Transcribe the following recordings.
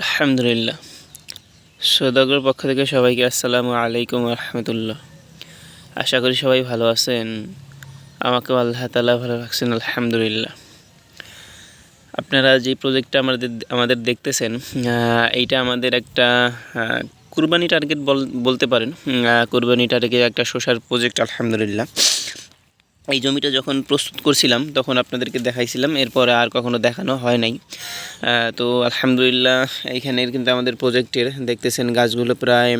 আলহামদুলিল্লাহ। সৌদাগর পক্ষ থেকে সবাইকে আসসালামু আলাইকুম রহমতুল্লাহ। আশা করি সবাই ভালো আছেন। আমাকেও আল্লাহ তালা ভালো রাখছেন, আলহামদুলিল্লাহ। আপনারা যে প্রজেক্টটা আমাদের আমাদের দেখতেছেন এইটা আমাদের একটা কুরবানি টার্গেট বলতে পারেন। কুরবানি টার্গেট একটা শোষার প্রজেক্ট আলহামদুলিল্লাহ। এই জমিটা যখন প্রস্তুত করছিলাম, তখন আপনাদেরকে দেখাইছিলাম, এরপরে আর কখনো দেখানো হয় নাই। তো আলহামদুলিল্লাহ, এইখানের কিন্তু আমাদের প্রজেক্টের দেখতেছেন গাছগুলো প্রায়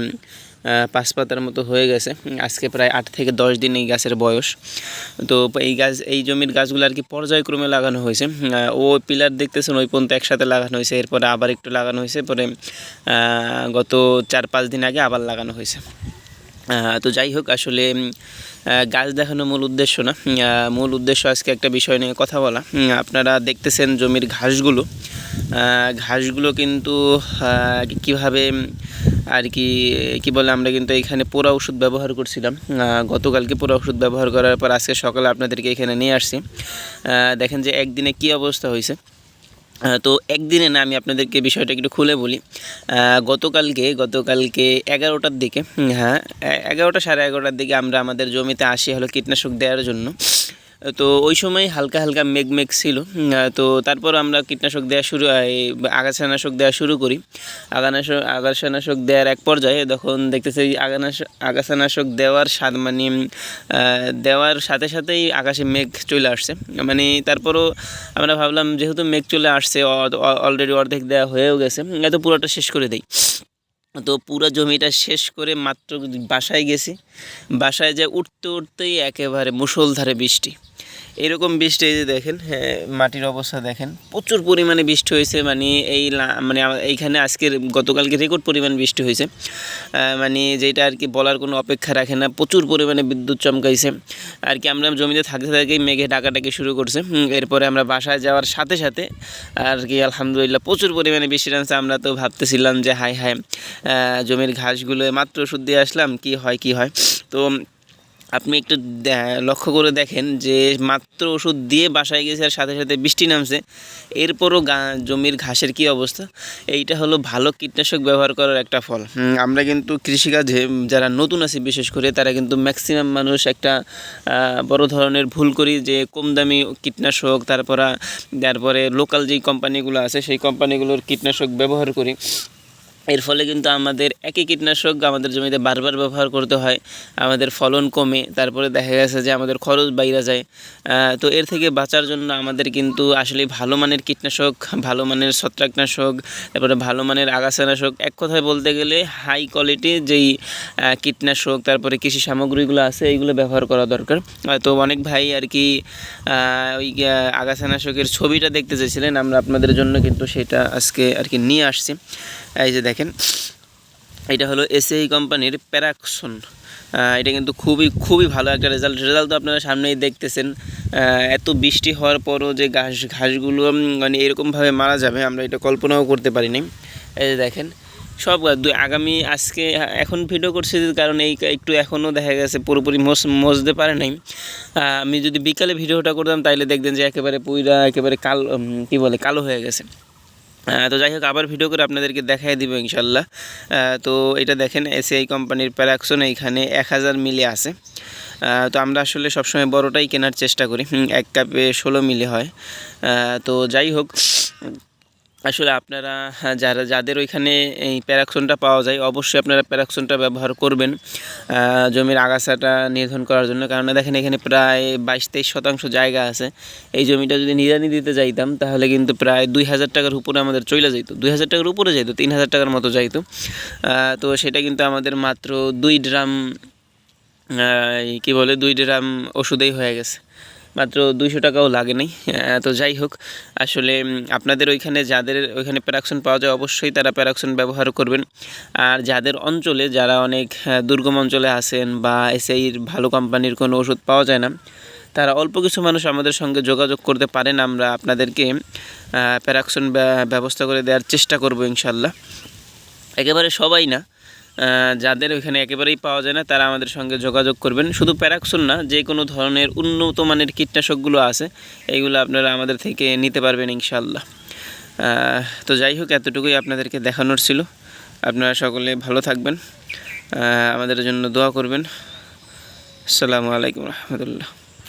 পাঁচ পাতার মতো হয়ে গেছে। আজকে প্রায় আট থেকে দশ দিন এই গাছের বয়স। তো এই গাছ, এই জমির গাছগুলো আর কি পর্যায়ক্রমে লাগানো হয়েছে। ও পিলার দেখতেছেন, ওই পর্যন্ত একসাথে লাগানো হয়েছে। এরপরে আবার একটু লাগানো হয়েছে। পরে গত চার পাঁচ দিন আগে আবার লাগানো হয়েছে। তো যাই হোক, আসলে গাছ দেখানো মূল উদ্দেশ্য না। মূল উদ্দেশ্য আজকে একটা বিষয় নিয়ে কথা বলা। আপনারা দেখতেছেন জমির ঘাসগুলো। ঘাসগুলো কিন্তু কীভাবে আর কি কি বলে আমরা কিন্তু এখানে পোড়া ওষুধ ব্যবহার করছিলাম। গতকালকে পোড়া ওষুধ ব্যবহার করার পর আজকে সকালে আপনাদেরকে এখানে নিয়ে আসছি। দেখেন যে একদিনে কি অবস্থা হয়েছে। তো একদিনে না আমি আপনাদেরকে বিষয়টা একটু খুলে বলি। গতকালকে গতকালকে এগারোটার দিকে হ্যাঁ এগারোটা সাড়ে এগারোটার দিকে আমরা আমাদের জমিতে আসি হলো কীটনাশক দেওয়ার জন্য। তো ওই সময় হালকা হালকা মেঘ মেঘ ছিল। তো তারপর আমরা কীটনাশক দেওয়া শুরু আগাছানাশক দেওয়া শুরু করি। আগানাশক আগাছানাশক দেওয়ার এক পর্যায়ে তখন দেখতেছি আগানাশক আগাছানাশক দেওয়ার স্বাদ মানে দেওয়ার সাথে সাথেই আকাশে মেঘ চলে আসছে। মানে তারপরও আমরা ভাবলাম যেহেতু মেঘ চলে আসছে অলরেডি অর্ধেক দেওয়া হয়েও গেছে এত পুরোটা শেষ করে দেই। তো পুরো জমিটা শেষ করে মাত্র বাসায় গেছি। বাসায় যে উঠতে উঠতেই একেবারে মুষলধারে বৃষ্টি। এরকম বৃষ্টি এই যে দেখেন মাটির অবস্থা দেখেন। প্রচুর পরিমাণে বৃষ্টি হয়েছে মানে এই মানে এইখানে আজকের, গতকালকে রেকর্ড পরিমাণ বৃষ্টি হয়েছে। মানে যেটা আর কি বলার কোনো অপেক্ষা রাখে না, প্রচুর পরিমাণে বিদ্যুৎ চমকাইছে। আর কি আমরা জমিতে থাকতে থাকেই মেঘে ডাকাডাকি শুরু করছে এরপরে আমরা বাসায় যাওয়ার সাথে সাথে আর কি আলহামদুলিল্লাহ প্রচুর পরিমাণে বৃষ্টি নামছে আমরা তো ভাবতেছিলাম যে হাই হাই জমির ঘাসগুলো মাত্র ওষুধ দিয়ে আসলাম, কি হয় কি হয়। তো আপনি একটু লক্ষ্য করে দেখেন যে মাত্র ওষুধ দিয়ে বাসায় গেছে আর সাথে সাথে বৃষ্টি নামছে। এরপরও জমির ঘাসের কি অবস্থা? এইটা হলো ভালো কীটনাশক ব্যবহার করার একটা ফল। আমরা কিন্তু কৃষিকাজে যারা নতুন আছে বিশেষ করে, তারা কিন্তু ম্যাক্সিমাম মানুষ একটা বড় ধরনের ভুল করি যে কম দামি কীটনাশক, তারপরে তারপরে লোকাল যেই কোম্পানিগুলো আছে, সেই কোম্পানিগুলোর কীটনাশক ব্যবহার করি। এর ফলে কিন্তু আমাদের একই কীটনাশক আমাদের জমিতে বারবার ব্যবহার করতে হয়, আমাদের ফলন কমে, তারপরে দেখা গেছে যে আমাদের খরচ বাইরে যায়। তো এর থেকে বাঁচার জন্য আমাদের কিন্তু আসলে ভালো মানের কীটনাশক, ভালো মানের ছত্রাকনাশক, তারপরে ভালো মানের আগাছানাশক, এক কথায় বলতে গেলে হাই কোয়ালিটি যেই কীটনাশক, তারপরে কৃষি সামগ্রীগুলো আছে এইগুলো ব্যবহার করা দরকার। তো অনেক ভাই আর কি ওই আগাছানাশকের ছবিটা দেখতে চেয়েছিলেন, আমরা আপনাদের জন্য কিন্তু সেটা আজকে আর কি নিয়ে আসছি। এই যে দেখেন এটা হলো এসএই কোম্পানির প্যারাকশন এটা কিন্তু খুবই খুবই ভালো একটা রেজাল্ট রেজাল্ট তো আপনারা সামনেই দেখতেছেন। এত বৃষ্টি হওয়ার পরও যে ঘাস, ঘাসগুলো মানে এরকমভাবে মারা যাবে, আমরা এটা কল্পনাও করতে পারিনি। এই যে দেখেন, সব আগামী আজকে, এখন ভিডিও করছি কারণ এই একটু এখনও দেখা গেছে, পুরোপুরি মোস মজতে পারে নাই। আমি যদি বিকালে ভিডিওটা করতাম, তাইলে দেখতেন যে একেবারে পুইরা, একেবারে কালো কী বলে, কালো হয়ে গেছে। তো যাই হোক, আবার ভিডিও করে আপনাদেরকে দেখাই দিব ইনশাল্লাহ। তো এটা দেখেন এসিআই কোম্পানির প্যারাকশন এইখানে এক হাজার মিলি আসে তো আমরা আসলে সবসময় বড়টাই কেনার চেষ্টা করি। এক কাপে ষোলো মিলি হয়। তো যাই হোক আসলে আপনারা হ্যাঁ, যারা যাদের ওইখানে এই প্যারাকশনটা পাওয়া যায় অবশ্যই আপনারা প্যারাকশনটা ব্যবহার করবেন জমির আগাছাটা নির্ধারণ করার জন্য। কারণ দেখেন এখানে প্রায় বাইশ তেইশ শতাংশ জায়গা আছে। এই জমিটা যদি নিড়ানি দিতে যাইতাম তাহলে কিন্তু প্রায় দুই হাজার টাকার উপরে আমাদের চলে যাইতো। দুই হাজার টাকার উপরে যাইতো তিন হাজার টাকার মতো যাইতো। তো সেটা কিন্তু আমাদের মাত্র দুই ড্রাম কি বলে দুই ড্রাম ওষুধেই হয়ে গেছে। মাত্র দুইশো টাকাও লাগে নাই। তো যাই হোক, আসলে আপনাদের ওইখানে যাদের ওইখানে প্যারাকশন পাওয়া যায়, অবশ্যই তারা প্যারাকশন ব্যবহার করবেন। আর যাদের অঞ্চলে, যারা অনেক দুর্গম অঞ্চলে আছেন বা এসআইর ভালো কোম্পানির কোনো ওষুধ পাওয়া যায় না, তারা অল্প কিছু মানুষ আমাদের সঙ্গে যোগাযোগ করতে পারেন। আমরা আপনাদেরকে প্যারাকশন ব্যবস্থা করে দেওয়ার চেষ্টা করব ইনশাল্লাহ। একেবারে সবাই না যাদের ওইখানে একেবারেই পাওয়া যায় না, তারা আমাদের সঙ্গে যোগাযোগ করবেন। শুধু প্যারাকশন না, যে কোনো ধরনের উন্নত মানের কীটনাশকগুলো আছে, এইগুলো আপনারা আমাদের থেকে নিতে পারবেন ইনশাল্লাহ তো যাই হোক, এতটুকুই আপনাদেরকে দেখানোর ছিল। আপনারা সকলে ভালো থাকবেন। আমাদের জন্য দোয়া করবেন। আসসালামু আলাইকুম রহমতুল্লাহ।